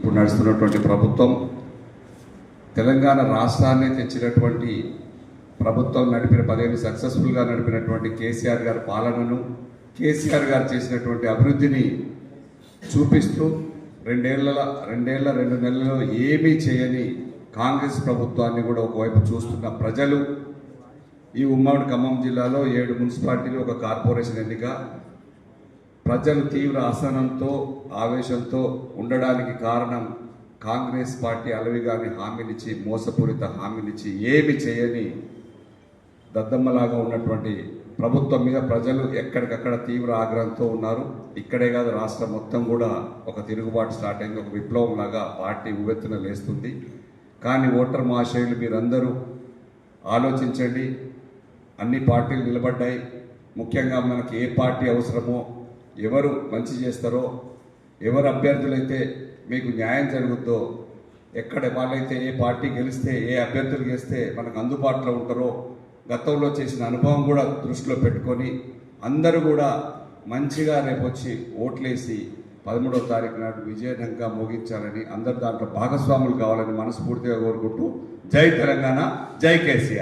ఇప్పుడు నడుస్తున్నటువంటి ప్రభుత్వం తెలంగాణ రాష్ట్రాన్ని తెచ్చినటువంటి ప్రభుత్వం నడిపిన పదేళ్ళు సక్సెస్ఫుల్గా నడిపినటువంటి కేసీఆర్ గారి పాలనను కేసీఆర్ గారు చేసినటువంటి అభివృద్ధిని చూపిస్తూ రెండేళ్ళ రెండేళ్ళ రెండు నెలల్లో ఏమీ చేయని కాంగ్రెస్ ప్రభుత్వాన్ని కూడా ఒకవైపు చూస్తున్న ప్రజలు ఈ ఉమ్మడి ఖమ్మం జిల్లాలో ఏడు మున్సిపాలిటీలు ఒక కార్పొరేషన్ ఎన్నిక ప్రజలు తీవ్ర అసహనంతో ఆవేశంతో ఉండడానికి కారణం కాంగ్రెస్ పార్టీ అలవిగాని హామీనిచ్చి మోసపూరిత హామీనిచ్చి ఏమి చేయని దద్దమ్మలాగా ఉన్నటువంటి ప్రభుత్వం మీద ప్రజలు ఎక్కడికక్కడ తీవ్ర ఆగ్రహంతో ఉన్నారు. ఇక్కడే కాదు రాష్ట్రం మొత్తం కూడా ఒక తిరుగుబాటు స్టార్ట్ అయింది. ఒక విప్లవం లాగా పార్టీ ఉవ్వెత్తున లేస్తుంది. కానీ ఓటర్ మహాశయులు మీరందరూ ఆలోచించండి. అన్ని పార్టీలు నిలబడ్డాయి. ముఖ్యంగా మనకి ఏ పార్టీ అవసరమో ఎవరు మంచి చేస్తారో ఎవరు అభ్యర్థులైతే మీకు న్యాయం జరుగుద్దో ఎక్కడ వాళ్ళైతే ఏ పార్టీ గెలిస్తే ఏ అభ్యర్థులు గెలిస్తే మనకు అందుబాటులో ఉంటారో గతంలో చేసిన అనుభవం కూడా దృష్టిలో పెట్టుకొని అందరూ కూడా మంచిగా రేపు వచ్చి ఓట్లేసి పదమూడవ తారీఖు నాడు విజయనంగా మోగించాలని అందరు దాంట్లో భాగస్వాములు కావాలని మనస్ఫూర్తిగా కోరుకుంటూ జై తెలంగాణ జై కేసీఆర్.